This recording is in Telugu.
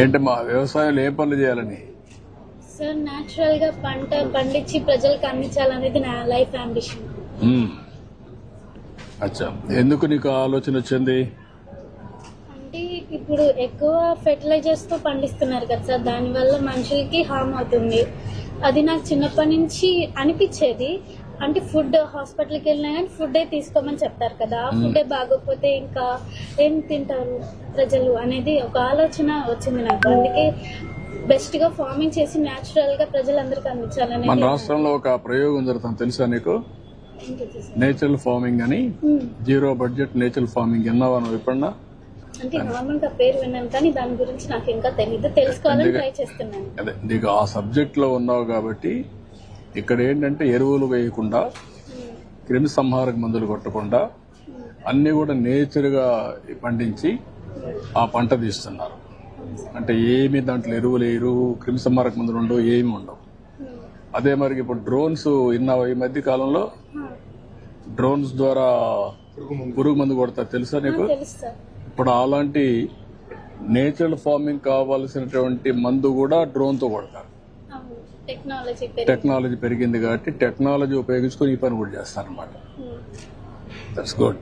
ఏంటమ్మా వ్యవసాయంలో ఏ పనులు చేయాలని? సార్ న్యాచురల్గా పంట పండించి ప్రజలకు అందించాలనేది నా లైఫ్ అంబిషన్ అచ్చా. ఎందుకు నీకు ఆలోచన వచ్చింది? అంటే ఇప్పుడు ఎక్కువ ఫెర్టిలైజర్స్తో పండిస్తున్నారు కదా సార్ దానివల్ల మనుషులకి హామ్ అవుతుంది. అది నాకు చిన్నప్పటి నుంచి అనిపించేది. అంటే ఫుడ్ హాస్పిటల్కి వెళ్ళినా కానీ ఫుడ్ తీసుకోమని చెప్తారు కదా. ఆ ఫుడ్ బాగోకపోతే ఇంకా ఏం తింటారు ప్రజలు అనేది ఒక ఆలోచన వచ్చింది నాకు. అందుకే బెస్ట్గా ఫార్మింగ్ చేసి న్యాచురల్గా ప్రజలందరికీ అందించాలనేది మన రాష్ట్రంలో ఒక ప్రయోగం జరుగుతుంది తెలుసా నీకు? నేచురల్ ఫార్మింగ్ అని. Zero budget natural farming. విన్నావా నువ్వు ఎప్పుడన్నా? అంటే నార్మల్గా పేరు విన్నాను కానీ దాని గురించి నాకు ఇంకా తెలియదు తెలుసుకోవాలని ట్రై చేస్తున్నాను. అదే నీకు ఆ సబ్జెక్ట్లో ఉన్నావు కాబట్టి ఇక్కడ ఏంటంటే ఎరువులు వేయకుండా క్రిమి సంహారక మందులు కొట్టకుండా అన్ని కూడా నేచర్గా పండించి ఆ పంట తీస్తున్నారు. అంటే ఏమి దాంట్లో ఎరువులు వేయరు క్రిమి సంహారక మందులు ఉండవు ఏమి ఉండవు. అదే మరి ఇప్పుడు డ్రోన్స్ విన్నావా ఈ మధ్య కాలంలో డ్రోన్స్ ద్వారా పురుగు మందు కొడతారు తెలుసా నీకు? ఇప్పుడు అలాంటి నేచురల్ ఫార్మింగ్ కావాల్సినటువంటి మందు కూడా డ్రోన్తో కొడతారు. టెక్నాలజీ పెరిగి టెక్నాలజీ పెరిగింది కాబట్టి టెక్నాలజీ ఉపయోగించుకొని ఈ పని కూడా చేస్తారనమాట దట్స్ గుడ్